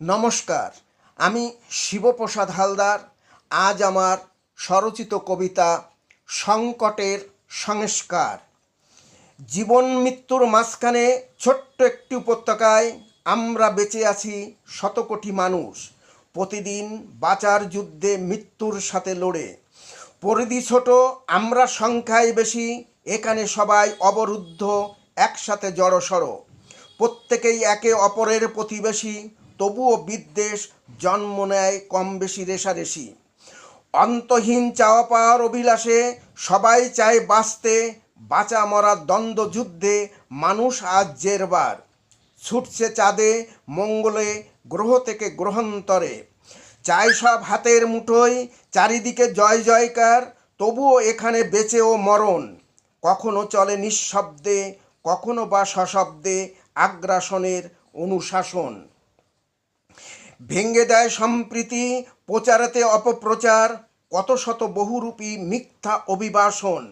নমস্কার, আমি শিবপ্রসাদ হালদার। আজ আমার স্বরচিত কবিতা সংকটের সংস্কার। জীবন মৃত্যুর মাঝখানে ছোট্ট একটি উপত্যকায় আমরা বেঁচে আছি শত কোটি মানুষ। প্রতিদিন বাঁচার যুদ্ধে মৃত্যুর সাথে লড়ে। পরিধি ছোট, আমরা সংখ্যায় বেশি, এখানে সবাই অবরুদ্ধ, একসাথে জড়সড়। প্রত্যেকেই একে অপরের প্রতিবেশী তবুও বিদ্বেষ জন্ম নেয় কম বেশি রেশারেশি। অন্তহীন চাওয়া পাওয়ার অভিলাষে সবাই চায় বাঁচতে, বাঁচা মরার দ্বন্দ্ব যুদ্ধে মানুষ আজ জেরবার। ছুটছে চাঁদে, মঙ্গলে গ্রহ থেকে গ্রহান্তরে। চাই সব হাতের মুঠোয়, চারিদিকে জয় জয়কার, তবুও এখানে বেঁচেও মরণ। কখনো চলে নিঃশব্দে, কখনো বা সশব্দে আগ্রাসনের অনুশাসন। ভেঙ্গে দেয় সম্প্রীতি প্রচারাতে অপপ্রচার কত শত বহুরূপী মিথ্যা অভিবাসন।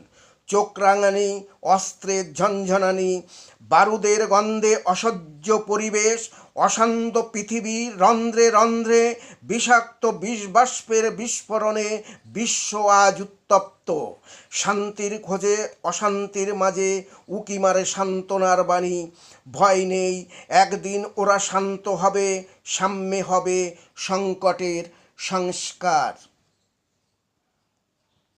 চোখ রাঙানি অস্ত্রের ঝনঝনানি, বারুদের গন্ধে অসহ্য পরিবেশ, অশান্ত পৃথিবী, রন্ধ্রে রন্ধ্রে, বিষাক্ত বিষবাষ্পের বিস্ফোরণে বিশ্ব আজ উত্তপ্ত। শান্তির খোঁজে, অশান্তির মাঝে, উকি মারে সান্ত্বনার বাণী। ভয় নেই, একদিন ওরা শান্ত হবে, সাম্যে হবে সংকটের সংস্কার।